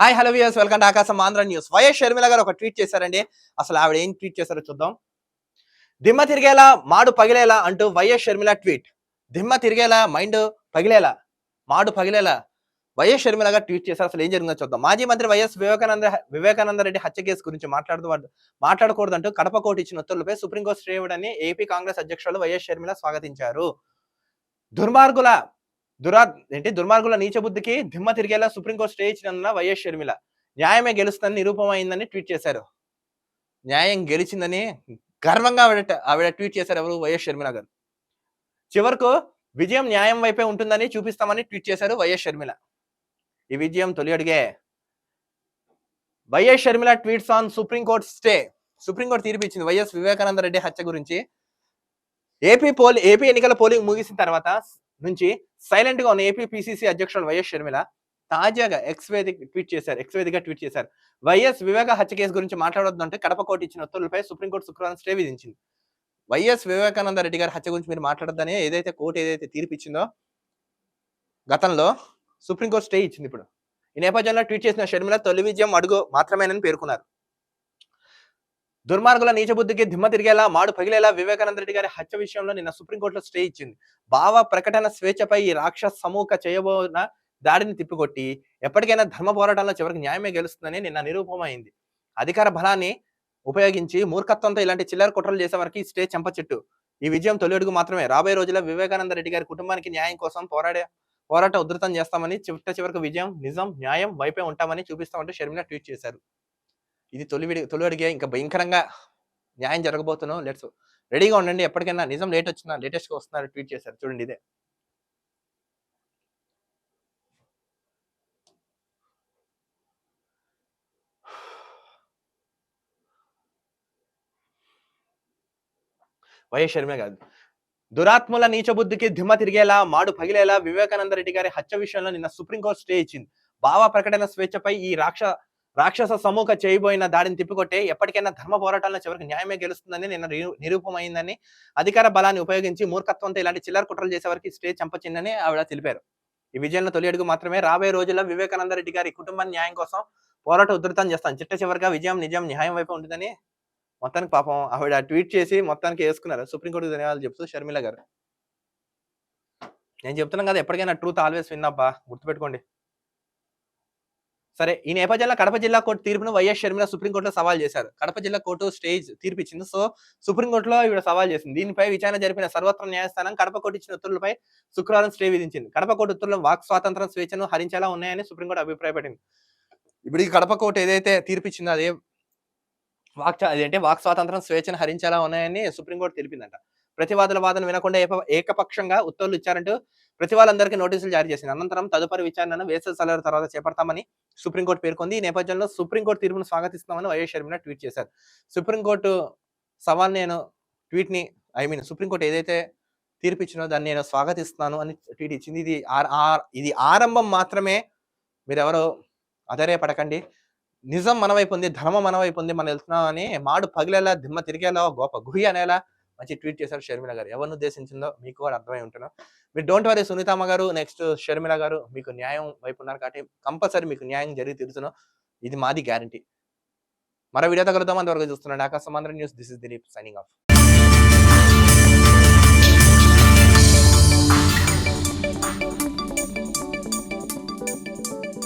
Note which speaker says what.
Speaker 1: Hi hello views welcome to Akasham Andhra news YS Sharmila గారు ఒక tweet చేశారండి? అసలు ఆవిడ ఏం ట్వీట్ చేశారో చూద్దాం. దిమ్మ తిరిగేలా మాడు పగిలేలా అంటూ వైఎస్ షర్మిల ట్వీట్ దిమ్మ తిరిగేలా మైండ్ పగిలేలా మాడు పగిలేలా వైఎస్ షర్మిల గారు ట్వీట్ చేశారు. అసలు ఏం జరిగిందో చూద్దాం. మాజీ మంత్రి వైఎస్ వివేకానంద వివేకానంద రెడ్డి హత్య కేసు గురించి మాట్లాడుతూ మాట్లాడకూడదంటూ కడప కోర్టు ఇచ్చిన ఉత్తర్వులపై supreme court stay AP Congress అధ్యక్షులు వైఎస్ షర్మిల స్వాగతించారు. దుర్మార్గుల దురా ఏంటి? దుర్మార్గుల నీచ బుద్ధికి దిమ్మ తిరిగేలా సుప్రీంకోర్టు స్టే ఇచ్చినందున వైఎస్ షర్మిల. న్యాయమే గెలుస్తుందని నిరూపమైందని ట్వీట్ చేశారు. న్యాయం గెలిచిందని గర్వంగా ఆవిడ ఆవిడ ట్వీట్ చేశారు ఎవరు? వైఎస్ షర్మిల గారు. చివరకు విజయం న్యాయం వైపే ఉంటుందని చూపిస్తామని ట్వీట్ చేశారు వైఎస్ షర్మిల. ఈ విజయం తొలి అడిగే. YS Sharmila tweets on supreme court stay. Supreme court తీర్పు ఇచ్చింది వైఎస్ వివేకానంద రెడ్డి హత్య గురించి. ఏపీ పోలి ఏపీ ఎన్నికల పోలింగ్ ముగిసిన తర్వాత నుంచి సైలెంట్గా ఉన్న ఏపీ పిసిసి అధ్యక్షుడు వైఎస్ షర్మిల తాజాగా ఎక్స్ వేదిక ట్వీట్ చేశారు ఎక్స్ వేదిక ట్వీట్ చేశారు. వైఎస్ వివేక హత్య కేసు గురించి మాట్లాడొద్దు అంటే కడప కోర్టు ఇచ్చిన ఉత్తర్వులపై సుప్రీంకోర్టు శుక్రవారం స్టే విధించింది. వైఎస్ వివేకానంద రెడ్డి గారి హత్య గురించి మీరు మాట్లాడొద్దని ఏదైతే కోర్టు ఏదైతే తీర్పిచ్చిందో గతంలో సుప్రీంకోర్టు స్టే ఇచ్చింది ఇప్పుడు. ఈ నేపథ్యంలో ట్వీట్ చేసిన షర్మిల తొలి విజయం అడుగు మాత్రమేనని పేర్కొన్నారు. దుర్మార్గుల నీచబుద్ధికి దిమ్మ తిరిగేలా మాడు పగిలేలా వివేకానంద రెడ్డి గారి హత్య విషయంలో నిన్న సుప్రీంకోర్టులో స్టే ఇచ్చింది. భావ ప్రకటన స్వేచ్ఛపై ఈ రాక్షస సమూహ చేయబోన దాడిని తిప్పికొట్టి ఎప్పటికైనా ధర్మ పోరాటంలో చివరికి న్యాయమే గెలుస్తుందని నిన్న నిరూపమైంది. అధికార బలాన్ని ఉపయోగించి మూర్ఖత్వంతో ఇలాంటి చిల్లర కుట్రలు చేసే వరకు స్టే చెంప చెట్టు ఈ విజయం తొలి అడుగు మాత్రమే. రాబోయే రోజుల్లో వివేకానంద రెడ్డి గారి కుటుంబానికి న్యాయం కోసం పోరాడే పోరాట ఉధృతం చేస్తామని చిట్ట చివరికి విజయం నిజం న్యాయం వైపే ఉంటామని చూపిస్తామంటూ షర్మిల ట్వీట్ చేశారు. ఇది తొలి విడి తొలి అడిగే ఇంకా భయంకరంగా న్యాయం జరగబోతున్నాం లెట్స్ రెడీగా ఉండండి. ఎప్పటికైనా నిజం లేట్ వచ్చినా లేటెస్ట్గా వస్తున్నారు ట్వీట్ చేశారు. చూడండి ఇదే. వైఎస్ షర్మిల కాదు దురాత్ముల నీచబుద్ధికి ధిమ్మ తిరిగేలా మాడు పగిలేలా వివేకానంద రెడ్డి గారి హత్య విషయంలో నిన్న సుప్రీంకోర్టు స్టే ఇచ్చింది. భావ ప్రకటన స్వేచ్ఛపై ఈ రాక్ష రాక్షస సమూహ చేయబోయిన దాడిని తిప్పికొట్టే ఎప్పటికైనా ధర్మ పోరాటాలను చివరికి న్యాయమే గెలుస్తుందని నిన్న నిరూపమైందని అధికార బలాన్ని ఉపయోగించి మూర్ఖత్వంతో ఇలాంటి చిల్లర కుట్రలు చేసే వరకు స్టే చంపచిందని ఆవిడ తెలిపారు. ఈ విజయంలో తొలి అడుగు మాత్రమే రాబోయే రోజుల్లో వివేకానంద రెడ్డి గారి కుటుంబాన్ని న్యాయం కోసం పోరాట ఉధృతం చేస్తాను. చిట్ట చివరిగా విజయం నిజం న్యాయం వైపు ఉంటుందని మొత్తానికి పాపం ఆవిడ ట్వీట్ చేసి మొత్తానికి వేసుకున్నారు. సుప్రీంకోర్టుకు ధన్యవాదాలు చెప్తూ షర్మిల గారు. నేను చెప్తున్నాను కదా ఎప్పటికైనా ట్రూత్ ఆల్వేస్ విన్నబ్బా గుర్తుపెట్టుకోండి. సరే ఈ నేపథ్యంలో కడప జిల్లా కోర్టు తీర్పును వైఎస్ షర్మిల సుప్రీంకోర్టులో సవాల్ చేశారు. కడప జిల్లా కోర్టు స్టేజ్ తీర్పు ఇచ్చింది సో సుప్రీంకోర్టులో ఈవిడ సవాల్ చేసింది. దీనిపై విచారణ జరిపిన సర్వత్ర న్యాయస్థానం కడప కోర్టు ఇచ్చిన ఉత్తర్వులపై శుక్రవారం స్టే విధించింది. కడప కోర్టు ఉత్తర్వులు వాక్ స్వాతంత్రం స్వేచ్ఛను హరించేలా ఉన్నాయని సుప్రీంకోర్టు అభిప్రాయపడింది. ఇప్పుడు ఈ కడప కోర్టు ఏదైతే తీర్పు ఇచ్చిందో అదే వాక్ అదేంటే? వాక్ స్వాతంత్రం స్వేచ్ఛను హరించేలా ఉన్నాయని సుప్రీంకోర్టు తెలిపిందంట. ప్రతివాదుల వాదన వినకుండా ఏకపక్షంగా ఉత్తర్వులు ఇచ్చారంటూ ప్రతి వాళ్ళందరికీ నోటీసులు జారీ చేసింది. అనంతరం తదుపరి విచారణను వేసవి సెలవు తర్వాత చేపడతామని సుప్రీంకోర్టు పేర్కొంది. ఈ నేపథ్యంలో సుప్రీంకోర్టు తీర్పును స్వాగతిస్తామని వైఎస్ షర్మిల ట్వీట్ చేశారు. సుప్రీంకోర్టు సవాల్ నేను ట్వీట్ని ఐ మీన్ సుప్రీంకోర్టు ఏదైతే తీర్పు ఇచ్చినో దాన్ని నేను స్వాగతిస్తున్నాను అని ట్వీట్ ఇచ్చింది. ఇది ఇది ఆరంభం మాత్రమే మీరెవరో అదరే పడకండి నిజం మన వైపు ఉంది ధర్మం మన వైపు ఉంది మనం వెళ్తున్నాం అని మాడు పగిలేలా దిమ్మ తిరిగేలా గొప్ప గుహి అనేలా మంచి ట్వీట్ చేశారు షర్మిల గారు. ఎవరిని ఉద్దేశించిందో మీకు కూడా అర్థమై ఉంటున్నాం. మీరు డోంట్ వరీ సునీతమ్మ గారు నెక్స్ట్ షర్మిల గారు మీకు న్యాయం వైపు ఉన్నారు కాబట్టి కంపల్సరీ మీకు న్యాయం జరిగి తీరుతున్నాం. ఇది మాది గ్యారంటీ మరో వీడియో తగలుతాం అంతవరకు చూస్తున్నాడు Akasham news. This is Dilip signing off